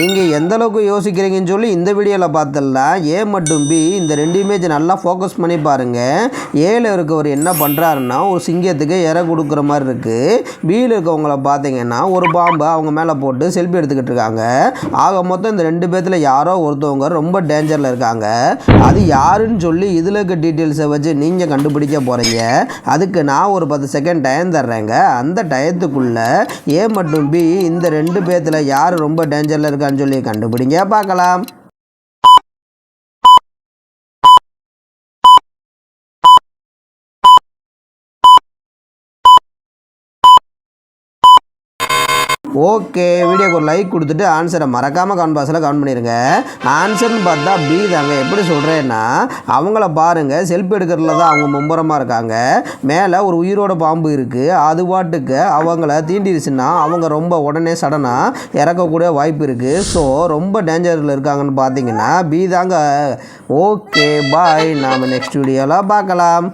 நீங்கள் எந்த அளவுக்கு யோசிக்கிறீங்கன்னு சொல்லி இந்த வீடியோவில் பார்த்துடலாம் ஏ மற்றும் பி இந்த ரெண்டு இமேஜ் நல்லா ஃபோக்கஸ் பண்ணி பாருங்கள் ஏல இருக்கவர் என்ன பண்ணுறாருன்னா ஒரு சிங்கத்துக்கு இறை கொடுக்குற மாதிரி இருக்குது பியில் இருக்கவங்கள பார்த்தீங்கன்னா ஒரு பாம்பை அவங்க மேலே போட்டு செல்ஃபி எடுத்துக்கிட்டு இருக்காங்க. ஆக மொத்தம் இந்த ரெண்டு பேர்த்தில் யாரோ ஒருத்தவங்க ரொம்ப டேஞ்சரில் இருக்காங்க. அது யாருன்னு சொல்லி இதில் இருக்க டீட்டெயில்ஸை வச்சு நீங்கள் கண்டுபிடிக்க போகிறீங்க அதுக்கு நான் ஒரு பத்து செகண்ட் டைம் தர்றேங்க. அந்த டயத்துக்குள்ளே ஏ மற்றும் பி இந்த ரெண்டு பேர்த்தில் யார் ரொம்ப டேஞ்சரில் இருக்கான்னு சொல்லி கண்டுபிடிங்க பார்க்கலாம் ஓகே வீடியோக்கு ஒரு லைக் கொடுத்துட்டு ஆன்சரை மறக்காமல் கமெண்ட் பாக்ஸில் கமெண்ட் பண்ணிடுங்க ஆன்சர்னு பார்த்தா பி தாங்க. எப்படி சொல்கிறேன்னா அவங்கள பாருங்கள் செல்ஃபி எடுக்கிறதுல தான் அவங்க மும்புறமாக இருக்காங்க. மேலே ஒரு உயிரோட பாம்பு இருக்குது அது பாட்டுக்கு அவங்கள தீண்டிருச்சுன்னா அவங்க ரொம்ப உடனே சடனாக இறக்கக்கூடிய வாய்ப்பு இருக்குது ஸோ ரொம்ப டேஞ்சரில் இருக்காங்கன்னு பார்த்தீங்கன்னா பி தாங்க. ஓகே பாய் நாம் நெக்ஸ்ட் வீடியோவில் பார்க்கலாம்.